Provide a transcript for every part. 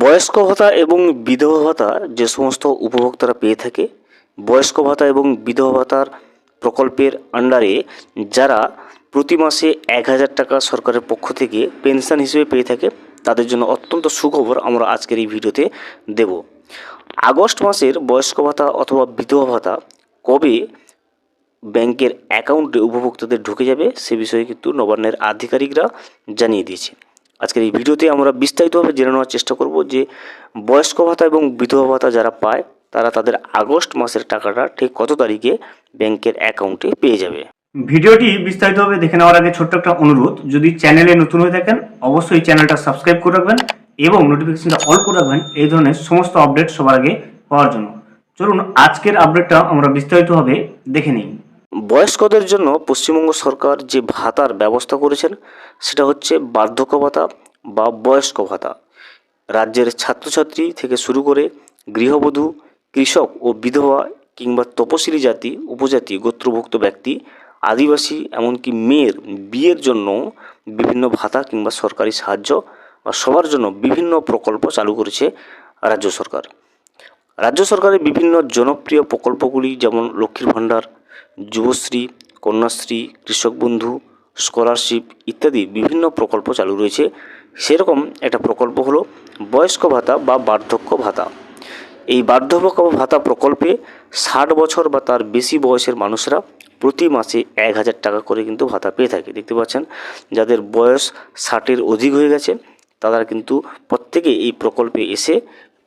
বয়স্ক ভাতা এবং বিধবা ভাতা যে সমস্ত উপভোক্তারা পেয়ে থাকে, বয়স্ক ভাতা এবং বিধবা ভাতার প্রকল্পের আন্ডারে যারা প্রতি মাসে এক হাজার টাকা সরকারের পক্ষ থেকে পেনশন হিসেবে পেয়ে থাকে, তাদের জন্য অত্যন্ত সুখবর আমরা আজকের এই ভিডিওতে দেব। আগস্ট মাসের বয়স্ক ভাতা অথবা বিধবা ভাতা কবে ব্যাংকের অ্যাকাউন্টে উপভোক্তাদের ঢুকে যাবে, সে বিষয়ে কিন্তু নবান্নের আধিকারিকরা জানিয়ে দিয়েছে। আজকের এই ভিডিওতে আমরা বিস্তারিতভাবে জেনে নেওয়ার চেষ্টা করব যে বয়স্ক ভাতা এবং বিধবা ভাতা যারা পায়, তারা তাদের আগস্ট মাসের টাকাটা ঠিক কত তারিখে ব্যাংকের অ্যাকাউন্টে পেয়ে যাবে। ভিডিওটি বিস্তারিতভাবে দেখে নেওয়ার আগে ছোট্ট একটা অনুরোধ, যদি চ্যানেলে নতুন হয়ে থাকেন, অবশ্যই চ্যানেলটা সাবস্ক্রাইব করে রাখবেন এবং নোটিফিকেশনটা অল করে রাখবেন, এই ধরনের সমস্ত আপডেট সবার আগে পাওয়ার জন্য। চলুন, আজকের আপডেটটা আমরা বিস্তারিতভাবে দেখে নিই। বয়স্কদের জন্য পশ্চিমবঙ্গ সরকার যে ভাতার ব্যবস্থা করেছেন, সেটা হচ্ছে বার্ধক্য ভাতা বা বয়স্ক ভাতা। রাজ্যের ছাত্রছাত্রী থেকে শুরু করে গৃহবধূ, কৃষক ও বিধবা কিংবা তপশিলি জাতি, উপজাতি, গোত্রভুক্ত ব্যক্তি, আদিবাসী এমনকি মেয়ের বিয়ের জন্য বিভিন্ন ভাতা কিংবা সরকারি সাহায্য বা সবার জন্য বিভিন্ন প্রকল্প চালু করেছে রাজ্য সরকার। রাজ্য সরকারের বিভিন্ন জনপ্রিয় প্রকল্পগুলি যেমন লক্ষ্মীর ভাণ্ডার যুবশ্রী, কন্যাশ্রী, কৃষক বন্ধু স্কলারশিপ ইত্যাদি বিভিন্ন প্রকল্প চালু রয়েছে। সেরকম একটা প্রকল্প হলো বয়স্ক ভাতা বা বার্ধক্য ভাতা। এই বার্ধক্য ভাতা প্রকল্পে ষাট বছর বা তার বেশি বয়সের মানুষরা প্রতি মাসে এক হাজার টাকা করে কিন্তু ভাতা পেয়ে থাকে। দেখতে পাচ্ছেন? যাদের বয়স ষাটের অধিক হয়ে গেছে, তারা কিন্তু প্রত্যেকে এই প্রকল্পে এসে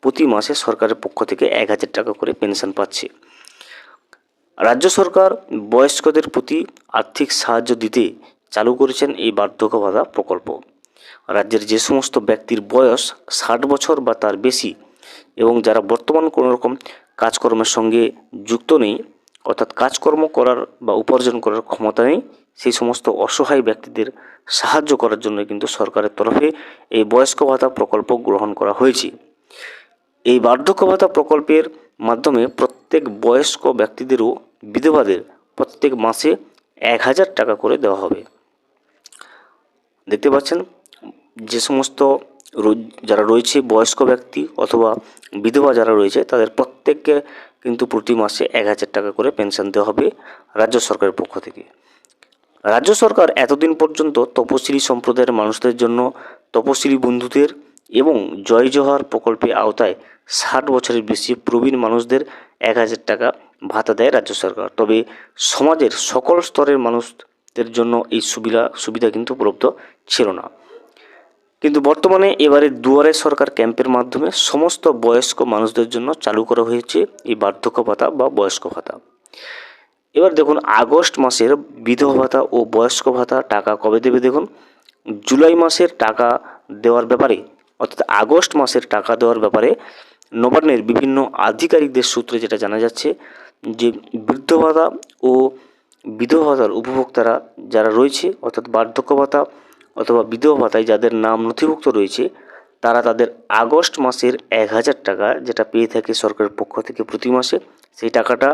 প্রতি মাসে সরকারের পক্ষ থেকে এক হাজার টাকা করে পেনশন পাচ্ছে। রাজ্য সরকার বয়স্কদের প্রতি আর্থিক সাহায্য দিতে চালু করেছেন এই বার্ধক্য ভাতা প্রকল্প। রাজ্যের যে সমস্ত ব্যক্তির বয়স ষাট বছর বা তার বেশি এবং যারা বর্তমান কোনো রকম কাজকর্মের সঙ্গে যুক্ত নেই, অর্থাৎ কাজকর্ম করার বা উপার্জন করার ক্ষমতা নেই, সেই সমস্ত অসহায় ব্যক্তিদের সাহায্য করার জন্য কিন্তু সরকারের তরফে এই বয়স্ক ভাতা প্রকল্প গ্রহণ করা হয়েছে। এই বার্ধক্য ভাতা প্রকল্পের মাধ্যমে প্রত্যেক বয়স্ক ব্যক্তিদেরও বিধবাদের প্রত্যেক মাসে এক হাজার টাকা করে দেওয়া হবে। দেখতে পাচ্ছেন, যে সমস্ত যারা রয়েছে বয়স্ক ব্যক্তি অথবা বিধবা যারা রয়েছে, তাদের প্রত্যেককে কিন্তু প্রতি মাসে এক হাজার টাকা করে পেনশন দেওয়া হবে রাজ্য সরকারের পক্ষ থেকে। রাজ্য সরকার এতদিন পর্যন্ত তপশিলি সম্প্রদায়ের মানুষদের জন্য তপশিলি বন্ধুদের এবং জয় জহার প্রকল্পের আওতায় ষাট বছরের বেশি প্রবীণ মানুষদের এক হাজার টাকা ভাতা দেয় রাজ্য সরকার। তবে সমাজের সকল স্তরের মানুষদের জন্য এই সুবিধা সুবিধা কিন্তু উপলব্ধ ছিল না। কিন্তু বর্তমানে এবারে দুয়ারে সরকার ক্যাম্পের মাধ্যমে সমস্ত বয়স্ক মানুষদের জন্য চালু করা হয়েছে এই বার্ধক্য ভাতা বা বয়স্ক ভাতা। এবার দেখুন, আগস্ট মাসের বিধবা ভাতা ও বয়স্ক ভাতা টাকা কবে দেবে দেখুন? জুলাই মাসের টাকা দেওয়ার ব্যাপারে, অর্থাৎ আগস্ট মাসের টাকা দেওয়ার ব্যাপারে নবান্নের বিভিন্ন আধিকারিকদের সূত্রে যেটা জানা যাচ্ছে, যে বৃদ্ধ ভাতা ও বিধবা ভাতার উপভোক্তারা যারা রয়েছে, অর্থাৎ বার্ধক্য ভাতা অথবা বিধবা ভাতায় যাদের নাম নথিভুক্ত রয়েছে, তারা তাদের আগস্ট মাসের এক হাজার টাকা যেটা পেয়ে থাকে সরকারের পক্ষ থেকে প্রতি মাসে, সেই টাকাটা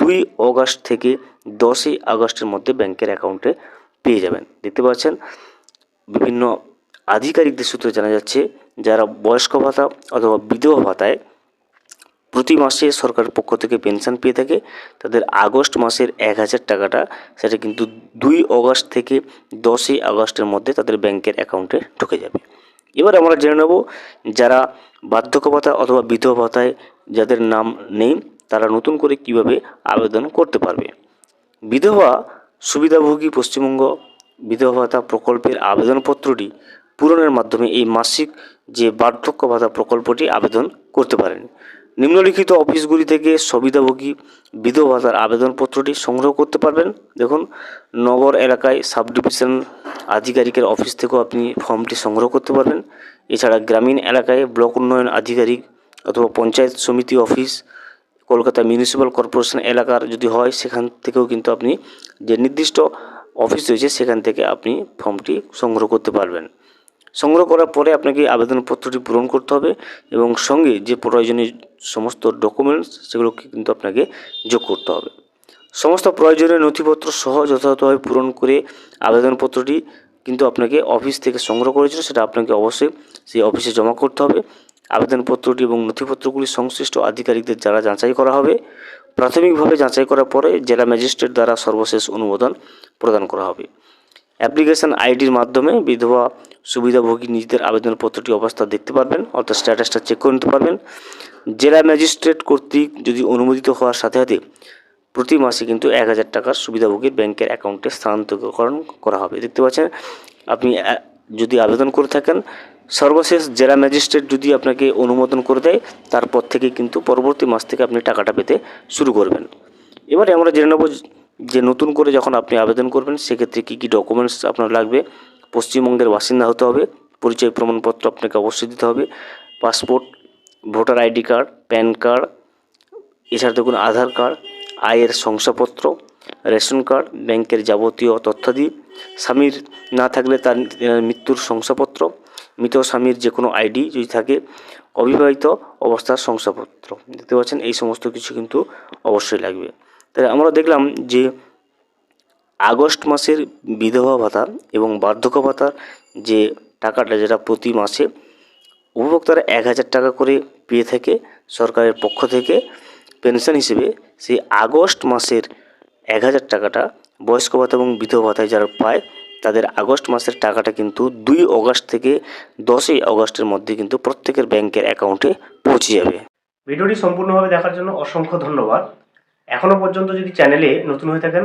দুই অগাস্ট থেকে দশই আগস্টের মধ্যে ব্যাংকের অ্যাকাউন্টে পেয়ে যাবেন। দেখতে পাচ্ছেন, বিভিন্ন আধিকারিকদের সূত্রে জানা যাচ্ছে যারা বয়স্ক ভাতা অথবা বিধবা ভাতায় প্রতি মাসে সরকারের পক্ষ থেকে পেনশন পেয়ে থাকে, তাদের আগস্ট মাসের এক হাজার টাকাটা সেটা কিন্তু দুই অগস্ট থেকে দশই আগস্টের মধ্যে তাদের ব্যাংকের অ্যাকাউন্টে ঢুকে যাবে। এবার আমরা জেনে নেব যারা বার্ধক্য ভাতা অথবা বিধবা ভাতায় যাদের নাম নেই, তারা নতুন করে কীভাবে আবেদন করতে পারবে? বিধবা সুবিধাভোগী পশ্চিমবঙ্গ বিধবা ভাতা প্রকল্পের আবেদনপত্রটি পূরণের মাধ্যমে এই মাসিক যে বার্ধক্য ভাতা প্রকল্পটি আবেদন করতে পারেন। নিম্নলিখিত অফিসগুলি থেকে সুবিধাভোগী বিধবা ভাতার আবেদনপত্রটি সংগ্রহ করতে পারবেন। দেখুন, নগর এলাকায় সাব ডিভিশন আধিকারিকের অফিস থেকেও আপনি ফর্মটি সংগ্রহ করতে পারবেন। এছাড়া গ্রামীণ এলাকায় ব্লক উন্নয়ন আধিকারিক অথবা পঞ্চায়েত সমিতি অফিস, কলকাতা মিউনিসিপ্যাল কর্পোরেশন এলাকার যদি হয়, সেখান থেকেও কিন্তু আপনি যে নির্দিষ্ট অফিস রয়েছে, সেখান থেকে আপনি ফর্মটি সংগ্রহ করতে পারবেন। সংগ্রহ করার পরে আপনাকে আবেদনপত্রটি পূরণ করতে হবে এবং সঙ্গে যে প্রয়োজনীয় সমস্ত ডকুমেন্টস, সেগুলোকে কিন্তু আপনাকে যোগ করতে হবে। সমস্ত প্রয়োজনীয় নথিপত্র সহ যথাযথভাবে পূরণ করে আবেদনপত্রটি কিন্তু আপনাকে অফিস থেকে সংগ্রহ করেছিল, সেটা আপনাকে অবশ্যই সেই অফিসে জমা করতে হবে। আবেদনপত্রটি এবং নথিপত্রগুলি সংশ্লিষ্ট আধিকারিকদের দ্বারা যাচাই করা হবে। প্রাথমিকভাবে যাচাই করার পরে জেলা ম্যাজিস্ট্রেট দ্বারা সর্বশেষ অনুমোদন প্রদান করা হবে। অ্যাপ্লিকেশন আইডির মাধ্যমে বিধবা সুবিধাভোগী নিজেদের আবেদনপত্রটি অবস্থা দেখতে পারবেন, অর্থাৎ স্ট্যাটাসটা চেক করে নিতে পারবেন। জেলা ম্যাজিস্ট্রেট কর্তৃক যদি অনুমোদিত হওয়ার সাথে সাথে প্রতি মাসে কিন্তু এক হাজার টাকার সুবিধাভোগীর ব্যাংকের অ্যাকাউন্টে স্থানান্তরকরণ করা হবে। দেখতে পাচ্ছেন, আপনি যদি আবেদন করে থাকেন, সর্বশেষ জেলা ম্যাজিস্ট্রেট যদি আপনাকে অনুমোদন করে দেয়, তারপর থেকে কিন্তু পরবর্তী মাস থেকে আপনি টাকাটা পেতে শুরু করবেন। এবারে আমরা জেনে নেব যে নতুন করে যখন আপনি আবেদন করবেন, সেক্ষেত্রে কী কী ডকুমেন্টস আপনার লাগবে পশ্চিমবঙ্গের বাসিন্দা হতে হবে। পরিচয় প্রমাণপত্র আপনাকে অবশ্যই দিতে হবে। Passport, voter ID card, PAN card, এছাড়া দেখুন আধার কার্ড, আয়ের শংসাপত্র, রেশন কার্ড, ব্যাংকের যাবতীয় তথ্যাদি। স্বামীর না থাকলে তার মৃত্যুর শংসাপত্র, মৃত স্বামীর যে কোনো আইডি যদি থাকে, অবিবাহিত অবস্থার শংসাপত্র। দেখতে পাচ্ছেন, এই সমস্ত কিছু কিন্তু অবশ্যই লাগবে। তাই আমরা দেখলাম যে আগস্ট মাসের বিধবা ভাতা এবং বার্ধক্য ভাতার যে টাকাটা যেটা প্রতি মাসে, উপভোক্তারা এক হাজার টাকা করে পেয়ে থাকে সরকারের পক্ষ থেকে। পেনশন হিসেবে সেই আগস্ট মাসের এক হাজার টাকাটা বয়স্ক ভাতা এবং বিধবা ভাতায় যারা পায়, তাদের আগস্ট মাসের টাকাটা কিন্তু দুই অগস্ট থেকে দশই আগস্টের মধ্যে কিন্তু প্রত্যেকের ব্যাংকের অ্যাকাউন্টে পৌঁছে যাবে। ভিডিওটি সম্পূর্ণভাবে দেখার জন্য অসংখ্য ধন্যবাদ। এখনও পর্যন্ত যদি চ্যানেলে নতুন হয়ে থাকেন